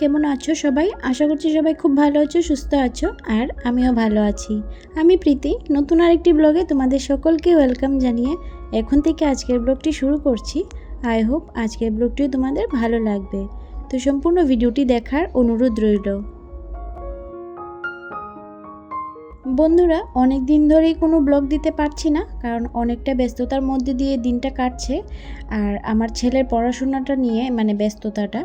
কেমন আছো সবাই? আশা করছি সবাই খুব ভালো আছো, সুস্থ আছো, আর আমিও ভালো আছি। আমি প্রীতি, নতুন আরেকটি ব্লগে তোমাদের সকলকে ওয়েলকাম জানিয়ে এখন থেকে আজকের ব্লগটি শুরু করছি। আই হোপ আজকের ব্লগটিও তোমাদের ভালো লাগবে। তো সম্পূর্ণ ভিডিওটি দেখার অনুরোধ রইল। বন্ধুরা অনেক দিন ধরেই কোনো ব্লগ দিতে পারছি না, কারণ অনেকটা ব্যস্ততার মধ্যে দিয়ে দিনটা কাটছে। আর আমার ছেলের পড়াশোনাটা নিয়ে মানে ব্যস্ততাটা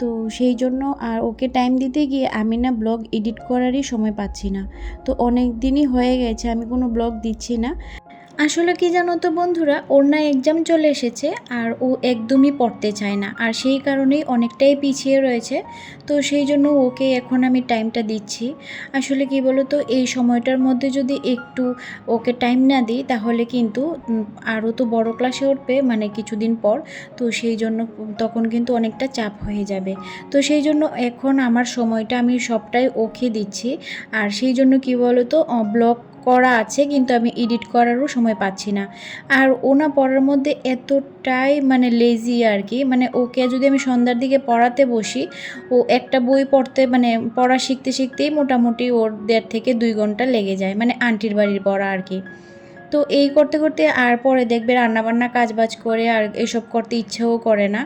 তো সেই জন্য আর ওকে টাইম দিতে গিয়ে আমি না ব্লগ এডিট করারই সময় পাচ্ছি না। তো অনেক দিনই হয়ে গেছে, আমি কোনো ব্লগ দিচ্ছি না। আসলে কি জানো তো বন্ধুরা, ওর না এক্সাম চলে এসেছে আর ও একদমই পড়তে চায় না। আর সেই কারণেই অনেকটাই পিছিয়ে রয়েছে, তো সেই জন্য ওকে এখন আমি টাইমটা দিচ্ছি। আসলে কি বলো তো এই সময়টার মধ্যে যদি একটু ওকে টাইম না দিই, তাহলে কিন্তু আরও তো বড় ক্লাসে উঠবে মানে কিছুদিন পর, তো সেই জন্য তখন কিন্তু অনেকটা চাপ হয়ে যাবে। তো সেই জন্য এখন আমার সময়টা আমি সবটাই ওকে দিচ্ছি। আর সেই জন্য কি বলো তো ব্লগ করা আছে, কিন্তু আমি এডিট করারও সময় পাচ্ছি না। আর ওনা পড়ার মধ্যে এতটাই মানে লেজি আর কি মানে ওকে যদি আমি সন্ধ্যার দিকে পড়াতে বসি, ও একটা বই পড়তে মানে পড়া শিখতে শিখতেই মোটামুটি ওর দেড় থেকে দুই ঘণ্টা লেগে যায় মানে আন্টির বাড়ির পড়া আর কি তো এই করতে করতে আর পরে দেখবে রান্নাবান্না, কাজবাজ করে আর এসব করতে ইচ্ছেও করে না।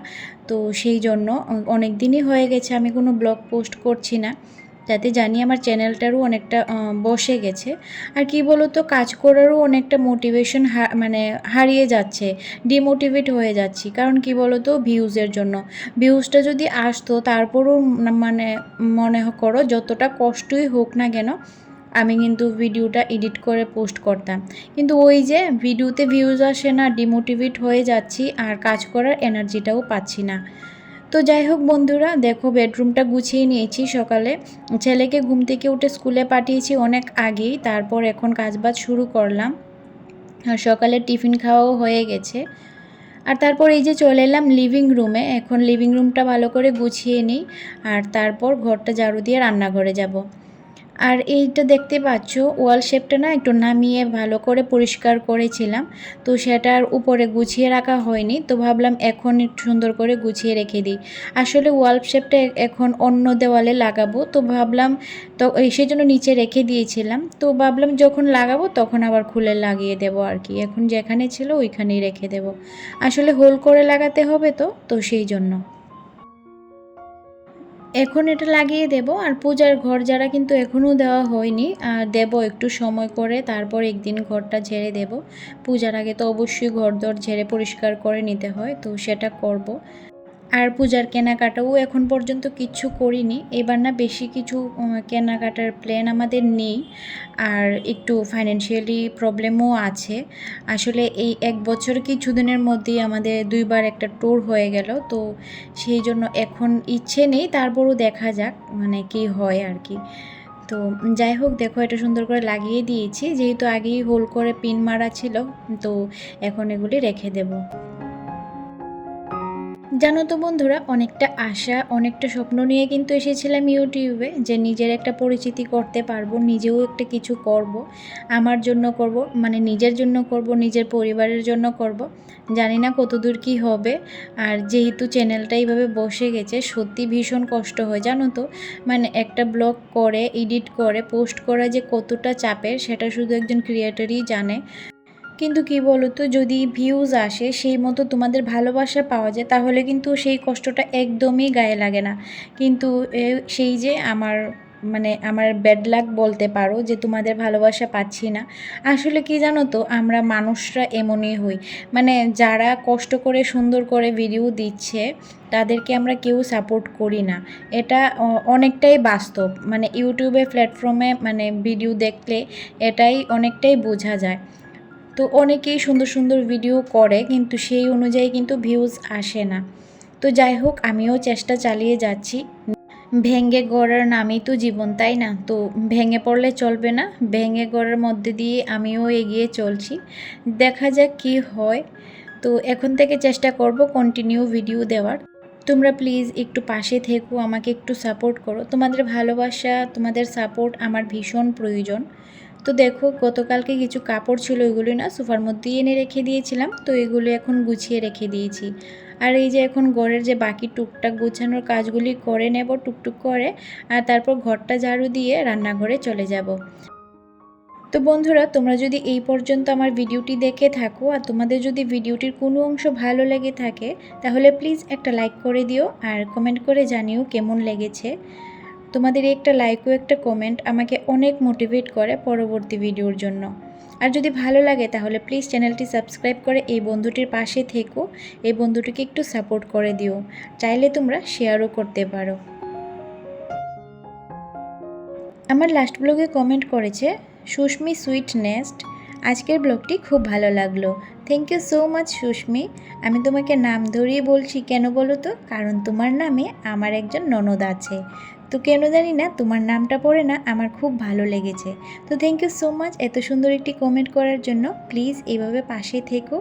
তো সেই জন্য অনেক দিনই হয়ে গেছে, আমি কোনো ব্লগ পোস্ট করছি না। যাতে জানি আমার চ্যানেলটারও অনেকটা বসে গেছে। আর কি তো কাজ করারও অনেকটা মোটিভেশন মানে হারিয়ে যাচ্ছে ডিমোটিভেট হয়ে যাচ্ছি। কারণ কি বলো তো ভিউজের জন্য। ভিউজটা যদি আসতো, তারপরও মানে মনে করো, যতটা কষ্টই হোক না কেন, আমি কিন্তু ভিডিওটা এডিট করে পোস্ট করতাম। কিন্তু ওই যে ভিডিওতে ভিউজ আসে না ডিমোটিভেট হয়ে যাচ্ছি, আর কাজ করার এনার্জিটাও পাচ্ছি না। তো যাই হোক বন্ধুরা, দেখো বেডরুমটা গুছিয়ে নিয়েছি সকালে। ছেলেকে ঘুম থেকে উঠে স্কুলে পাঠিয়েছি অনেক আগেই, তারপর এখন কাজবাজ শুরু করলাম। আর সকালে টিফিন খাওয়াও হয়ে গেছে। আর তারপর এই যে চলে এলাম লিভিং রুমে এখন লিভিং রুমটা ভালো করে গুছিয়ে নিই। আর তারপর ঘরটা ঝাড়ু দিয়ে রান্নাঘরে যাব। আর এইটা দেখতে পাচ্ছ, ওয়াল শেপটা না একটু নামিয়ে ভালো করে পরিষ্কার করেছিলাম। তো সেটার উপরে গুছিয়ে রাখা হয়নি, তো ভাবলাম এখন সুন্দর করে গুছিয়ে রেখে দিই। আসলে ওয়াল শেপটা এখন অন্য দেওয়ালে লাগাবো, তো ভাবলাম তো সেই জন্য নিচে রেখে দিয়েছিলাম। তো ভাবলাম যখন লাগাবো তখন আবার খুলে লাগিয়ে দেব আর কি, এখন যেখানে ছিল ওইখানেই রেখে দেব। আসলে হোল করে লাগাতে হবে তো তো সেই জন্য। এখন এটা লাগিয়ে দেব, আর পূজার ঘর যারা কিন্তু এখনও দেওয়া হয়নি আর দেব একটু সময় করে, তারপর একদিন ঘরটা ঝেড়ে দেব। পূজার আগে তো অবশ্যই ঘর দর ঝেড়ে পরিষ্কার করে নিতে হয়, তো সেটা করব। আর পূজার কেনাকাটাও এখন পর্যন্ত কিচ্ছু করিনি। এবার না বেশি কিছু কেনাকাটার প্ল্যান আমাদের নেই। আর একটু ফাইন্যান্সিয়ালি প্রবলেমও আছে। আসলে এই এক বছর কিছুদিনের মধ্যেই আমাদের দুইবার একটা ট্যুর হয়ে গেল। তো সেই জন্য এখন ইচ্ছে নেই, তারপরও দেখা যাক মানে কি হয় আর কি। তো যাই হোক, দেখো এটা সুন্দর করে লাগিয়ে দিয়েছি। যেহেতু আগেই হোল করে পিন মারা ছিল, তো এখন এগুলি রেখে দেবো। জানো তো বন্ধুরা, অনেকটা আশা, অনেকটা স্বপ্ন নিয়ে কিন্তু এসেছিলাম ইউটিউবে যে নিজের একটা পরিচিতি করতে পারব, নিজেও একটা কিছু করব, আমার জন্য করব মানে নিজের জন্য করব, নিজের পরিবারের জন্য করব। জানি না কতদূর কি হবে, আর যেহেতু চ্যানেলটা এইভাবে বসে গেছে, সত্যি ভীষণ কষ্ট হয়, জানো তো? মানে একটা ব্লগ করে, এডিট করে, পোস্ট করা যে কতটা চাপের, সেটা শুধু একজন ক্রিয়েটরই জানে। কিন্তু কি বলো তো যদি ভিউজ আসে, সেই মতো তোমাদের ভালোবাসা পাওয়া যায়, তাহলে কিন্তু সেই কষ্টটা একদমই গায়ে লাগে না। কিন্তু সেই যে আমার মানে আমার ব্যাড লাক বলতে পারো, যে তোমাদের ভালোবাসা পাচ্ছি না, আসলে কি জানো তো, আমরা মানুষরা এমনই হই। মানে যারা কষ্ট করে, সুন্দর করে ভিডিও দিচ্ছে, তাদেরকে আমরা কেউ সাপোর্ট করি না। এটা অনেকটাই বাস্তব। মানে ইউটিউবে প্ল্যাটফর্মে মানে ভিডিও দেখলে, এটাই অনেকটাই বোঝা যায়। তো অনেকেই সুন্দর সুন্দর ভিডিও করে, কিন্তু সেই অনুযায়ী কিন্তু ভিউজ আসে না। তো যাই হোক, আমিও চেষ্টা চালিয়ে যাচ্ছি। ভেঙে গড়ার নামই তো জীবন, তাই না? তো ভেঙে পড়লে চলবে না, ভেঙে গড়ার মধ্যে দিয়ে আমিও এগিয়ে চলছি। দেখা যাক কি হয়। তো এখন থেকে চেষ্টা করব কন্টিনিউ ভিডিও দেওয়ার। তোমরা প্লিজ একটু পাশে থেকো, আমাকে একটু সাপোর্ট করো। তোমাদের ভালোবাসা, তোমাদের সাপোর্ট আমার ভীষণ প্রয়োজন। তো দেখো, গতকালকে কিছু কাপড় ছিল ওইগুলি না সোফার মধ্যেই এনে রেখে দিয়েছিলাম। তো এগুলো এখন গুছিয়ে রেখে দিয়েছি। আর এই যে এখন ঘরের যে বাকি টুকটাক গুছানোর কাজগুলি করে নেব, টুকটুক করে, আর তারপর ঘরটা ঝাড়ু দিয়ে রান্নাঘরে চলে যাব। তো বন্ধুরা, তোমরা যদি এই পর্যন্ত আমার ভিডিওটি দেখে থাকো, আর তোমাদের যদি ভিডিওটির কোনো অংশ ভালো লেগে থাকে, তাহলে প্লিজ একটা লাইক করে দিও, আর কমেন্ট করে জানিও কেমন লেগেছে। তোমাদের একটা লাইক ও একটা কমেন্ট আমাকে অনেক মোটিভেট করে পরবর্তী ভিডিওর জন্য। আর যদি ভালো লাগে তাহলে প্লিজ চ্যানেলটি সাবস্ক্রাইব করে এই বন্ধুটির পাশে থেকো, এই বন্ধুটিকে একটু সাপোর্ট করে দিও। চাইলে তোমরা শেয়ারও করতে পারো। আমার লাস্ট ব্লগে কমেন্ট করেছে, সুস্মি সুইট নেস্ট আজকের ব্লগটি খুব ভালো লাগল। Thank you so much Susmi. আমি তোমাকে নাম ধরিয়ে বলছি কেন বলো তো? কারণ তোমার নামে আমার একজন ননদ আছে। তো কেন জানি না, তোমার নামটা পড়ে না, আমার খুব ভালো লেগেছে। তো থ্যাংক ইউ সো মাচ এত সুন্দর একটি কমেন্ট করার জন্য। প্লিজ এভাবে পাশে থেকো।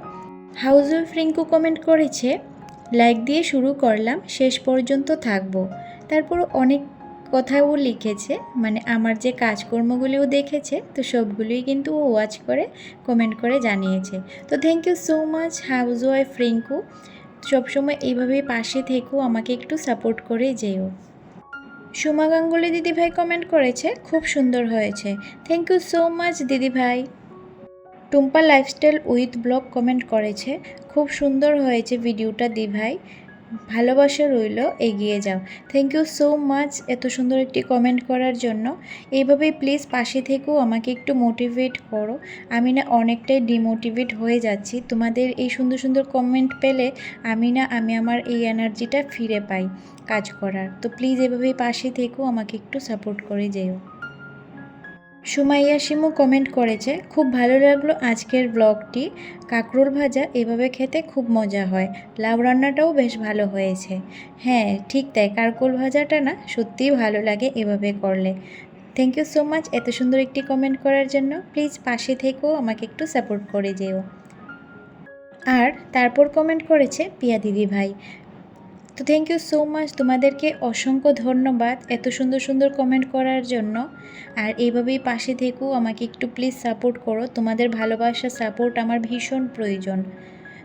হাউস ওয়াইফ রিঙ্কু কমেন্ট করেছে লাইক দিয়ে শুরু করলাম, শেষ পর্যন্ত থাকব। তারপর অনেক কথাও লিখেছে মানে আমার যে কাজকর্মগুলিও দেখেছে, তো সবগুলোই কিন্তু ও ওয়াচ করে কমেন্ট করে জানিয়েছে। তো thank you so much housewife Rinku সবসময় এইভাবেই পাশে থেকেও আমাকে একটু সাপোর্ট করে যেও। সুমা গাঙ্গুলি দিদিভাই কমেন্ট করেছে, খুব সুন্দর হয়েছে। থ্যাংক ইউ সো মাচ দিদিভাই। Tumpa lifestyle with blog comment করেছে, খুব সুন্দর হয়েছে ভিডিওটা দিভাই। ভালোবাসা রইল, এগিয়ে যাও। থ্যাংক ইউ সো মাচ এত সুন্দর একটি কমেন্ট করার জন্য। এইভাবেই প্লিজ পাশে থেকেও আমাকে একটু মোটিভেট করো। আমি না অনেকটাই ডিমোটিভেট হয়ে যাচ্ছি। তোমাদের এই সুন্দর সুন্দর কমেন্ট পেলে আমি না, আমি আমার এই এনার্জিটা ফিরে পাই কাজ করার। তো প্লিজ এভাবেই পাশে থেকেও আমাকে একটু সাপোর্ট করে যেও। সুমাইয়া শিমু কমেন্ট করেছে খুব ভালো লাগল আজকের ব্লগটি কাঁকরোল ভাজা এভাবে খেতে খুব মজা হয়। লাউ রান্নাটাও বেশ ভালো হয়েছে। হ্যাঁ ঠিক তাই। কারকোল ভাজাটা না সত্যিই ভালো লাগে এভাবে করলে। থ্যাংক ইউ সো মাচ এত সুন্দর একটি কমেন্ট করার জন্য। প্লিজ পাশে থেকেও আমাকে একটু সাপোর্ট করে যেও। আর তারপর কমেন্ট করেছে পিয়া দিদি ভাই। তো থ্যাংক ইউ সো মাচ তোমাদেরকে অসংখ্য ধন্যবাদ এত সুন্দর সুন্দর কমেন্ট করার জন্য। আর এইভাবেই পাশে থেকেও আমাকে একটু প্লিজ সাপোর্ট করো। তোমাদের ভালোবাসা সাপোর্ট আমার ভীষণ প্রয়োজন।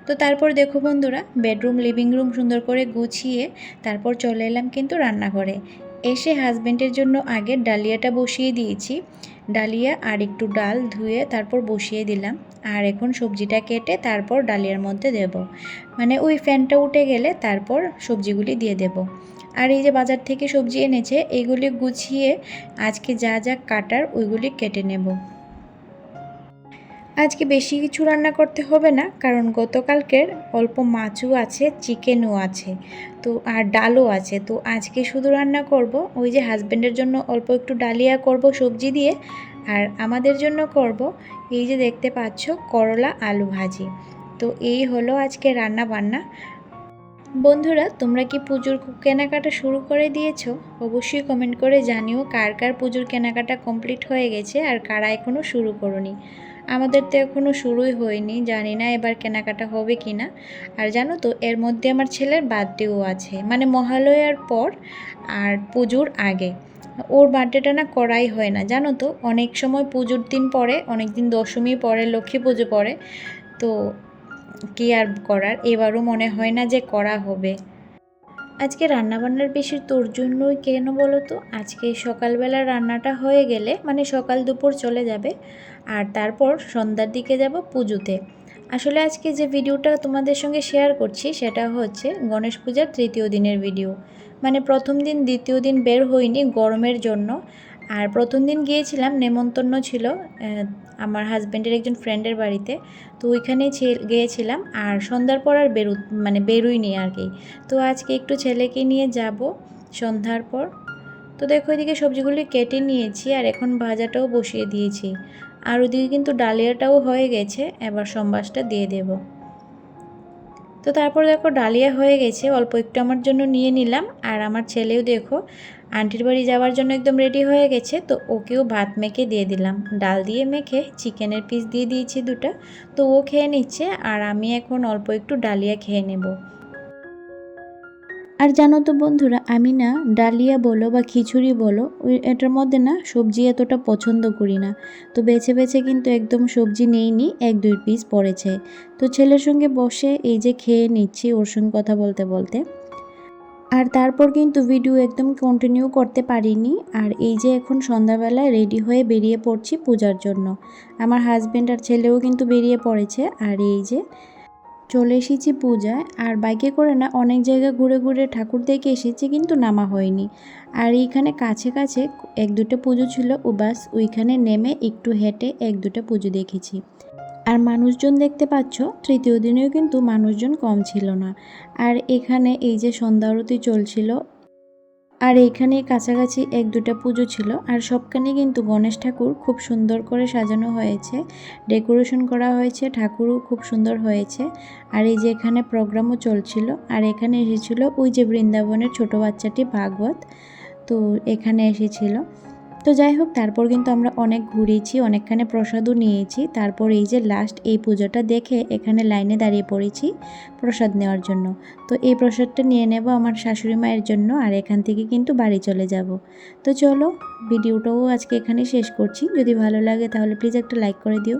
তো তারপর দেখো বন্ধুরা বেডরুম লিভিং রুম সুন্দর করে গুছিয়ে তারপর চলে এলাম কিন্তু রান্নাঘরে। এসে হাজব্যান্ডের জন্য আগে ডালিয়াটা বসিয়ে দিয়েছি। ডালিয়া আর একটু ডাল ধুয়ে তারপর বসিয়ে দিলাম। আর এখন সবজিটা কেটে তারপর ডালিয়ার মধ্যে দেব। মানে ওই ফ্যানটা উঠে গেলে তারপর সবজিগুলি দিয়ে দেব। আর এই যে বাজার থেকে সবজি এনেছে এইগুলি গুছিয়ে আজকে যা যা কাটার ওইগুলি কেটে নেব। আজকে বেশি কিছু রান্না করতে হবে না, কারণ গতকালকের অল্প মাছও আছে, চিকেনও আছে, তো আর ডালও আছে, তো আজকে শুধু রান্না করব। ওই যে হাজব্যান্ডের জন্য অল্প একটু ডালিয়া করব সবজি দিয়ে, আর আমাদের জন্য করব এই যে দেখতে পাচ্ছ করলা আলু ভাজি। তো এই হলো আজকে রান্না বান্না। বন্ধুরা, তোমরা কি পুজোর কেনাকাটা শুরু করে দিয়েছ? অবশ্যই কমেন্ট করে জানিও কার কার পুজোর কেনাকাটা কমপ্লিট হয়ে গেছে আর কারা এখনও শুরু করনি। আমাদের তো এখনও শুরুই হয়নি, জানি না এবার কেনাকাটা হবে কি না আর জানো তো, এর মধ্যে আমার ছেলের বার্থডেও আছে মানে মহালয়ার পর আর পুজোর আগে। ওর বার্থডেটা না করাই হয় না, জানো তো, অনেক সময় পুজোর দিন পরে অনেক দিন দশমী পরে লক্ষ্মী পুজো পরে তো কি আর করার? এবারও মনে হয় না যে করা হবে। আজকে রান্নাবান্নার বেশি তোর জন্যই কেন বলো তো? আজকে সকালবেলা রান্নাটা হয়ে গেলে মানে সকাল দুপুর চলে যাবে, আর তারপর সন্ধ্যার দিকে যাব পুজোতে। আসলে আজকে যে ভিডিওটা তোমাদের সঙ্গে শেয়ার করছি, সেটা হচ্ছে গণেশ পূজার তৃতীয় দিনের ভিডিও মানে প্রথম দিন দ্বিতীয় দিন বের হইনি গরমের জন্য আর প্রথম দিন গিয়েছিলাম, নেমন্তন্ন ছিল আমার হাজব্যান্ডের একজন ফ্রেন্ডের বাড়িতে। তো ওইখানেই গিয়েছিলাম আর সন্ধ্যার পর আর বেরো মানে বেরোইনি আর কি। তো আজকে একটু ছেলেকে নিয়ে যাব সন্ধ্যার পর। তো দেখো এদিকে সবজিগুলি কেটে নিয়েছি আর এখন ভাজাটাও বসিয়ে দিয়েছি। আর ওদিকে কিন্তু ডালিয়াটাও হয়ে গেছে, এবার সম্বাসটা দিয়ে দেব। তো তারপর দেখো ডালিয়া হয়ে গেছে, অল্প একটু আমার জন্য নিয়ে নিলাম। আর আমার ছেলেও দেখো আন্টির বাড়ি যাওয়ার জন্য একদম রেডি হয়ে গেছে, তো ওকেও ভাত মেখে দিয়ে দিলাম। ডাল দিয়ে মেখে চিকেনের পিস দিয়ে দিয়েছি দুটো, তো ও খেয়ে নিচ্ছে আর আমি এখন অল্প একটু ডালিয়া খেয়ে নেব। আর জানো তো বন্ধুরা, আমি না ডালিয়া বলো বা খিচুড়ি বলো এটার মধ্যে না সবজি এতটা পছন্দ করি না। তো বেছে বেছে কিন্তু একদম সবজি নেইনি এক দুই পিস পড়েছে। তো ছেলের সঙ্গে বসে এই যে খেয়ে নিচ্ছি ওর সঙ্গে কথা বলতে বলতে। আর তারপর কিন্তু ভিডিও একদম কন্টিনিউ করতে পারিনি। আর এই যে এখন সন্ধ্যাবেলায় রেডি হয়ে বেরিয়ে পড়ছি পূজার জন্য। আমার হাজব্যান্ড আর ছেলেও কিন্তু বেরিয়ে পড়েছে। আর এই যে চলে এসেছি পূজায়। আর বাইকে করে না, অনেক জায়গা ঘুরে ঘুরে ঠাকুর দেখে এসেছি কিন্তু নামা হয়নি। আর এইখানে কাছে কাছে এক দুটো পুজো ছিল, ও বাস ওইখানে নেমে একটু হেঁটে এক দুটো পুজো দেখেছি। আর মানুষজন দেখতে পাচ্ছ, তৃতীয় দিনেও কিন্তু মানুষজন কম ছিল না। আর এখানে এই যে সন্ধ্যা আরতি চলছিল, আর এখানে কাছাকাছি এক দুটা পুজো ছিল, আর সবখানে কিন্তু গণেশ ঠাকুর খুব সুন্দর করে সাজানো হয়েছে, ডেকোরেশন করা হয়েছে, ঠাকুরও খুব সুন্দর হয়েছে, আর এই যে এখানে প্রোগ্রামও চলছিল, আর এখানে এসেছিল ওই যে বৃন্দাবনের ছোট বাচ্চাটি ভাগবত, তো এখানে এসেছিল। তো যাই হোক, তারপর কিন্তু আমরা অনেক ঘুরেছি, অনেকখানে প্রসাদও নিয়েছি। তারপর এই যে লাস্ট এই পুজোটা দেখে এখানে লাইনে দাঁড়িয়ে পড়েছি প্রসাদ নেওয়ার জন্য। তো এই প্রসাদটা নিয়ে নেব আমার শাশুড়ি মায়ের জন্য আর এখান থেকে কিন্তু বাড়ি চলে যাব। তো চলো, ভিডিওটাও আজকে এখানে শেষ করছি। যদি ভালো লাগে তাহলে প্লিজ একটা লাইক করে দিও।